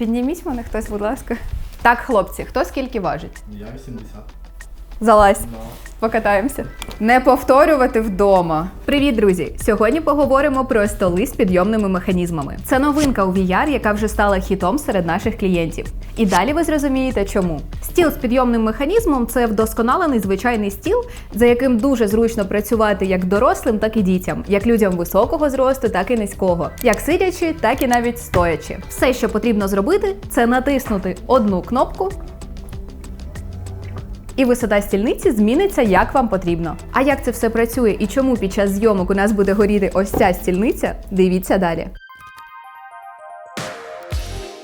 Підніміть мене хтось, будь ласка. Так, хлопці, хто скільки важить? Я 80. Залазь. Да. Покатаємося. Не повторювати вдома. Привіт, друзі! Сьогодні поговоримо про столи з підйомними механізмами. Це новинка у VR, яка вже стала хітом серед наших клієнтів. І далі ви зрозумієте, чому. Стіл з підйомним механізмом це вдосконалений звичайний стіл, за яким дуже зручно працювати як дорослим, так і дітям, як людям високого зросту, так і низького, як сидячи, так і навіть стоячи. Все, що потрібно зробити, це натиснути одну кнопку і висота стільниці зміниться як вам потрібно. А як це все працює і чому під час зйомок у нас буде горіти ось ця стільниця? Дивіться далі.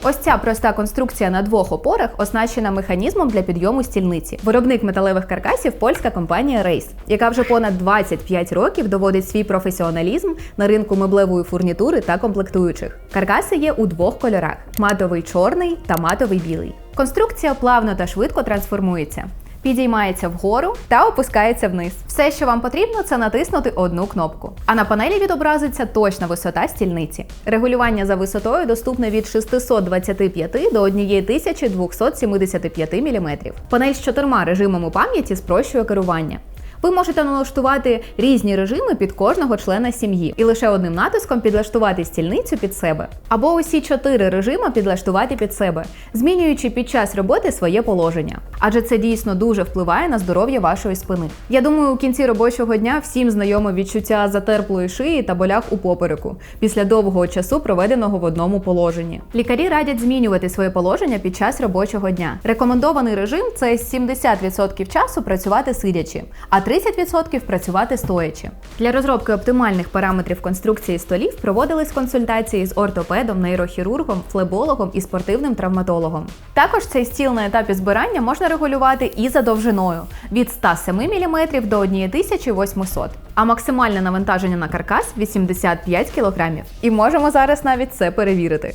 Ось ця проста конструкція на двох опорах оснащена механізмом для підйому стільниці. Виробник металевих каркасів польська компанія Рейс, яка вже понад 25 років доводить свій професіоналізм на ринку меблевої фурнітури та комплектуючих. Каркаси є у двох кольорах: матовий чорний та матовий білий. Конструкція плавно та швидко трансформується. Підіймається вгору та опускається вниз. Все, що вам потрібно, це натиснути одну кнопку. А на панелі відобразиться точна висота стільниці. Регулювання за висотою доступне від 625 до 1275 мм. Панель з чотирма режимами пам'яті спрощує керування. Ви можете налаштувати різні режими під кожного члена сім'ї і лише одним натиском підлаштувати стільницю під себе. Або усі чотири режими підлаштувати під себе, змінюючи під час роботи своє положення. Адже це дійсно дуже впливає на здоров'я вашої спини. Я думаю, у кінці робочого дня всім знайоме відчуття затерплої шиї та болях у попереку після довгого часу, проведеного в одному положенні. Лікарі радять змінювати своє положення під час робочого дня. Рекомендований режим це 70% часу працювати сидячи, а 30% працювати стоячи. Для розробки оптимальних параметрів конструкції столів проводились консультації з ортопедом, нейрохірургом, флебологом і спортивним травматологом. Також цей стіл на етапі збирання можна регулювати і за довжиною від 107 мм до 1800 а максимальне навантаження на каркас 85 кг. І можемо зараз навіть це перевірити.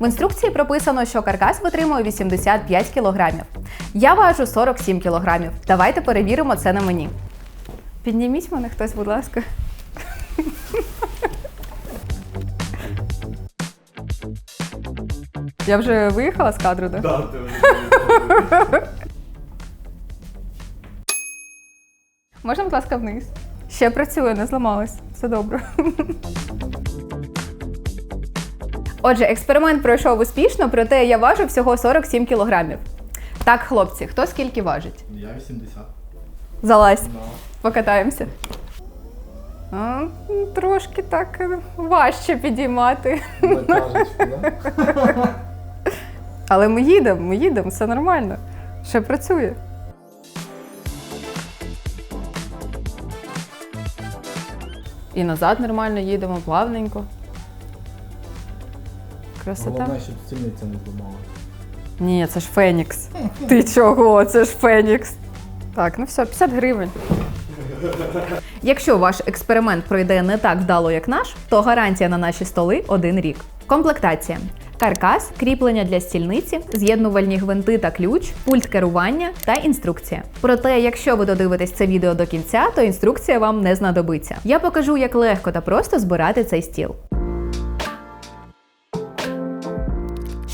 В інструкції прописано, що каркас витримує 85 кг. Я важу 47 кг. Давайте перевіримо це на мені. Підніміть мене хтось, будь ласка. Я вже виїхала з кадру, так? Да, ти Можна, будь ласка, вниз? Ще працює, не зламалась. Все добре. Отже, експеримент пройшов успішно, проте я важу всього 47 кілограмів. Так, хлопці, хто скільки важить? Я 80. Залазь, Да. покатаємося. А, трошки так е, важче підіймати. Да? Але ми їдемо, ми їдемо, все нормально. Ще працює. І назад нормально їдемо, плавненько. Красота. Головне, щоб стільниця не зламалася. Ні, це ж Фенікс. Ти чого? Це ж Фенікс. Так, ну все, 50 гривень. Якщо ваш експеримент пройде не так вдало, як наш, то гарантія на наші столи один рік. Комплектація. Каркас, кріплення для стільниці, з'єднувальні гвинти та ключ, пульт керування та інструкція. Проте, якщо ви додивитесь це відео до кінця, то інструкція вам не знадобиться. Я покажу, як легко та просто збирати цей стіл.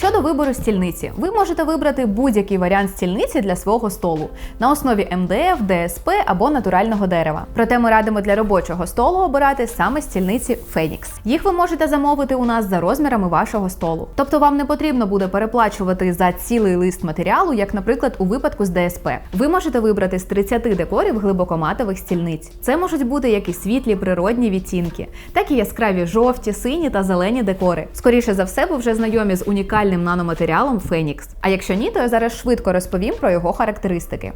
Щодо вибору стільниці, ви можете вибрати будь-який варіант стільниці для свого столу на основі МДФ, ДСП або натурального дерева. Проте ми радимо для робочого столу обирати саме стільниці Phoenix. Їх ви можете замовити у нас за розмірами вашого столу. Тобто вам не потрібно буде переплачувати за цілий лист матеріалу, як, наприклад, у випадку з ДСП. Ви можете вибрати з 30 декорів глибокоматових стільниць. Це можуть бути як і світлі природні відтінки, так і яскраві жовті, сині та зелені декори. Скоріше за все, ви вже знайомі з унікальним наноматеріалом Phoenix. А якщо ні, то я зараз швидко розповім про його характеристики.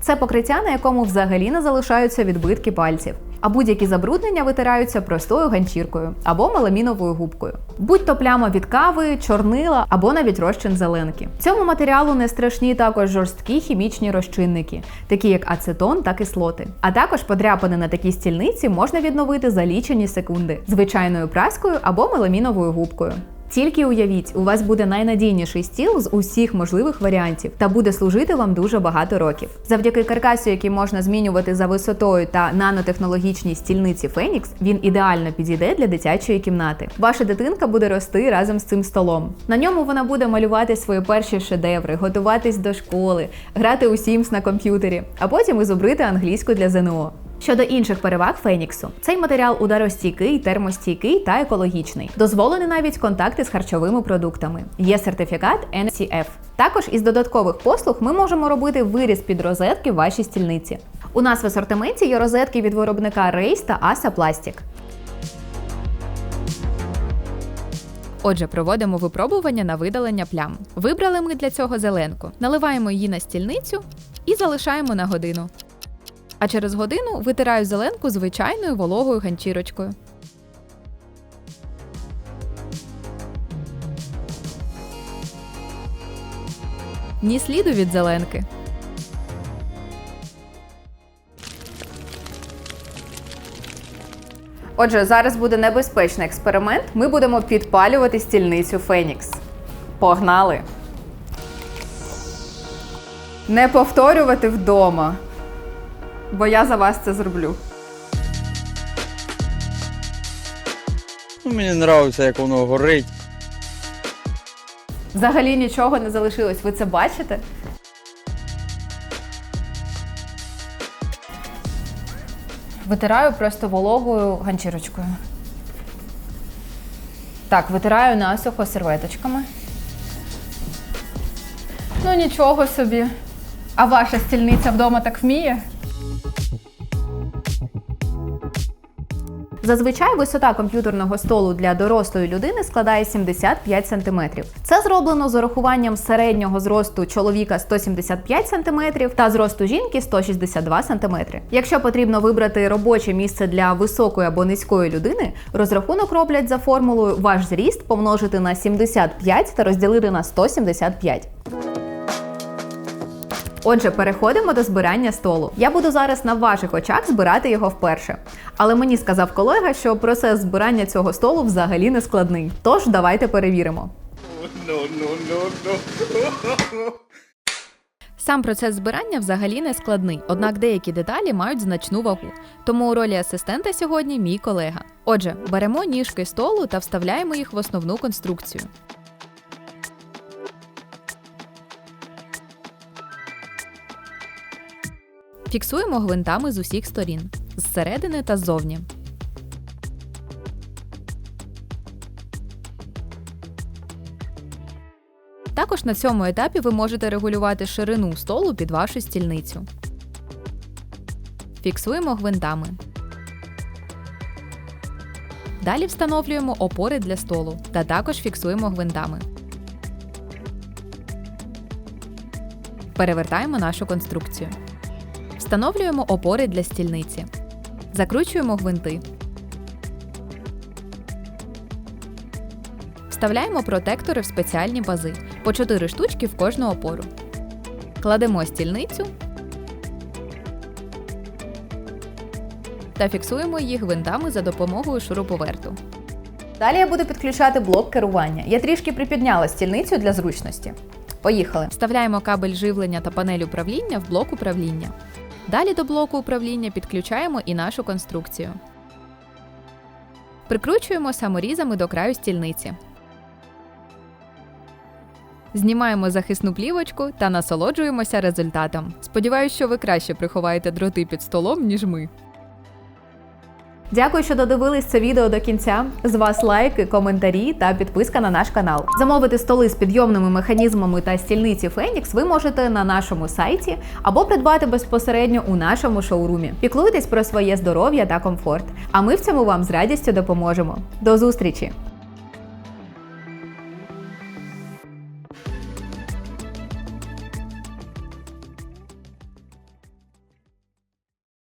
Це покриття, на якому взагалі не залишаються відбитки пальців. А будь-які забруднення витираються простою ганчіркою або меламіновою губкою. Будь то пляма від кави, чорнила або навіть розчин зеленки. Цьому матеріалу не страшні також жорсткі хімічні розчинники, такі як ацетон та кислоти. А також подряпини на такій стільниці можна відновити за лічені секунди звичайною праскою або меламіновою губкою. Тільки уявіть, у вас буде найнадійніший стіл з усіх можливих варіантів та буде служити вам дуже багато років. Завдяки каркасу, який можна змінювати за висотою та нанотехнологічній стільниці Phoenix, він ідеально підійде для дитячої кімнати. Ваша дитинка буде рости разом з цим столом. На ньому вона буде малювати свої перші шедеври, готуватись до школи, грати у Sims на комп'ютері, а потім і зубрити англійську для ЗНО. Щодо інших переваг Феніксу, цей матеріал ударостійкий, термостійкий та екологічний. Дозволені навіть контакти з харчовими продуктами. Є сертифікат NCF. Також із додаткових послуг ми можемо робити виріз під розетки в вашій стільниці. У нас в асортименті є розетки від виробника Race та Asa Plastic. Отже, проводимо випробування на видалення плям. Вибрали ми для цього зеленку, наливаємо її на стільницю і залишаємо на годину. А через годину витираю зеленку звичайною вологою ганчірочкою. Ні сліду від зеленки. Отже, зараз буде небезпечний експеримент. Ми будемо підпалювати стільницю Фенікс. Погнали! Не повторювати вдома. Бо я за вас це зроблю. Ну, мені подобається, як воно горить. Взагалі нічого не залишилось. Ви це бачите? Витираю просто вологою ганчірочкою. Так, витираю насухо серветочками. Ну нічого собі. А ваша стільниця вдома так вміє? Зазвичай висота комп'ютерного столу для дорослої людини складає 75 см. Це зроблено з урахуванням середнього зросту чоловіка 175 см та зросту жінки 162 см. Якщо потрібно вибрати робоче місце для високої або низької людини, розрахунок роблять за формулою ваш зріст помножити на 75 та розділити на 175. Отже, переходимо до збирання столу. Я буду зараз на ваших очах збирати його вперше. Але мені сказав колега, що процес збирання цього столу взагалі не складний. Тож давайте перевіримо. Сам процес збирання взагалі не складний, однак деякі деталі мають значну вагу. Тому у ролі асистента сьогодні мій колега. Отже, беремо ніжки столу та вставляємо їх в основну конструкцію. Фіксуємо гвинтами з усіх сторін зсередини та ззовні. Також на цьому етапі ви можете регулювати ширину столу під вашу стільницю. Фіксуємо гвинтами. Далі встановлюємо опори для столу та також фіксуємо гвинтами. Перевертаємо нашу конструкцію. Встановлюємо опори для стільниці. Закручуємо гвинти. Вставляємо протектори в спеціальні пази по 4 штучки в кожну опору. Кладемо стільницю та фіксуємо її гвинтами за допомогою шуруповерту. Далі я буду підключати блок керування. Я трішки припідняла стільницю для зручності. Поїхали. Вставляємо кабель живлення та панель управління в блок управління. Далі до блоку управління підключаємо і нашу конструкцію. Прикручуємо саморізами до краю стільниці. Знімаємо захисну плівочку та насолоджуємося результатом. Сподіваюсь, що ви краще приховаєте дроти під столом, ніж ми. Дякую, що додивились це відео до кінця. З вас лайки, коментарі та підписка на наш канал. Замовити столи з підйомними механізмами та стільниці Фенікс ви можете на нашому сайті або придбати безпосередньо у нашому шоурумі. Піклуйтесь про своє здоров'я та комфорт. А ми в цьому вам з радістю допоможемо. До зустрічі!